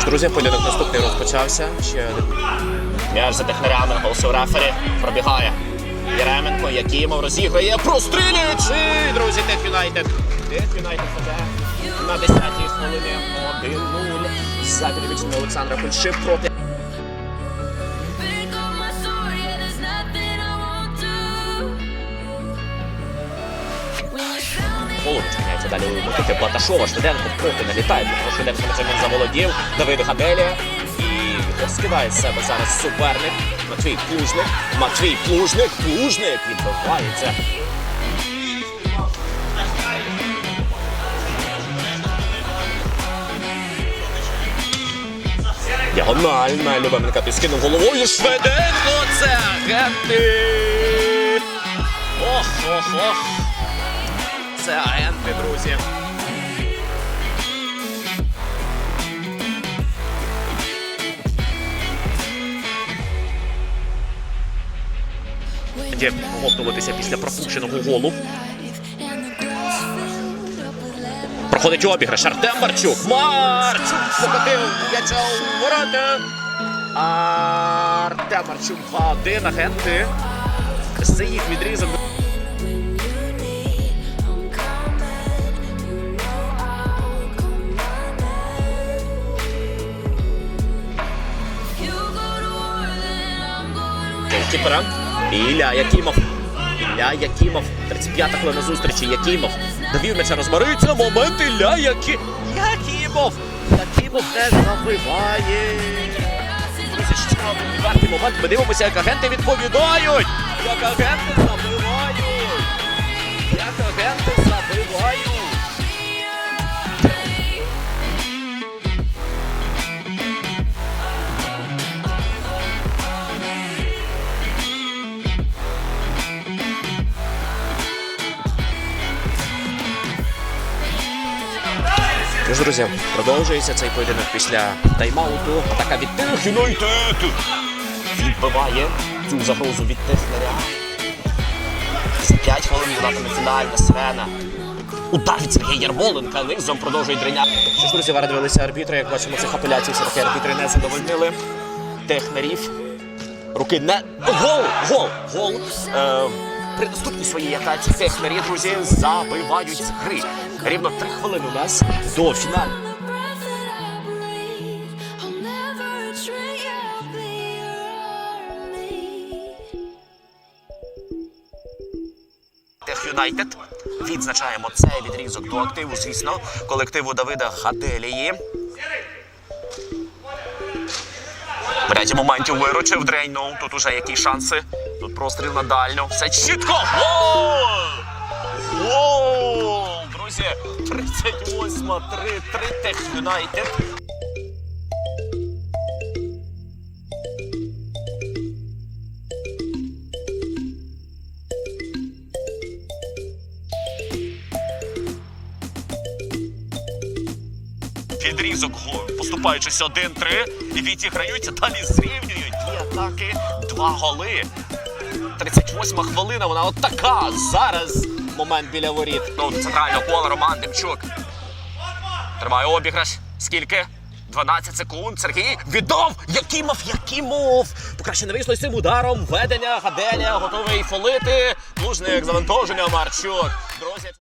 Тож, друзі, поєдинок наступний розпочався. Ще. М'яч за технарями, голосу рефері. Пробігає. Єременко, Якимов розіграє, прострілюючи! Друзі, Тет Юнайтед. Тет Юнайтед на 10-й хвилині 1-0. За підвічними Олександра Кульши проти. Далі у Микити Платашова. Швиденко проти налітає. Тому Швиденко на цьому він заволодів. Давид Гаделія. І скидає з себе зараз суперник. Матвій Плужник. Матвій Плужник. Плужник відбивається. Діагональна Любеменка підскинув головою. Швиденко це агенти. Ох, ох, ох. Це агенти, друзі. Де оговтуватися після пропущеного голу. Проходить обіграш. Артем Марчук. Марчук покотив м'яча ворота. Артем Марчук 2-1. Агенти. Це їх відрізок. With Ілля Якимов. Ілля Якимов. 35-та хвилина зустрічі. Якимов. Довів м'яча розмариться. Момент Ілля Які... Якимов. Якимов не забиває. Друзі, ще один момент. Ми дивимося, як агенти відповідають. Як агенти забивають. Тож, друзі, продовжується цей поєдинок після тайм-ауту. Атака від Тех Юнайтед. Відбиває цю загрозу від Технаря. За 5 хвилин гратиме фінальна сирена. Удар від Сергія Ярмоленка низом продовжує дриня. Що ж, друзі, дивилися арбітри. Як бачимо, цих апеляцій все-таки арбітри не задовольнили. Технарів. Руки не. Гол! Гол! Гол! Е, при наступній своїй атаці технарі, друзі, забивають з гри. Рівно три хвилини у нас до фіналу. Юнайтед. Відзначаємо цей відрізок до активу, звісно, колективу Давида Хаделії. В моменті виручив Дрейну. Тут уже які шанси. Тут простріл на дальню. Все чітко. Воу! Друзі, 38-3-3 Тех Юнайтед. Відрізок поступаючись 1-3 і відіграються, далі зрівнюють. Дві атаки, два голи. 38 хвилина, вона от така. Зараз момент біля воріт. Ну, центрального кола Роман Демчук. Тримає обіграш. Скільки? 12 секунд. Сергій віддав! Якимов, Якимов! Покраще не вийшло з цим ударом. Ведення, Гаделя, готовий фолити. Плужник, завантаження, Марчук. Друзі.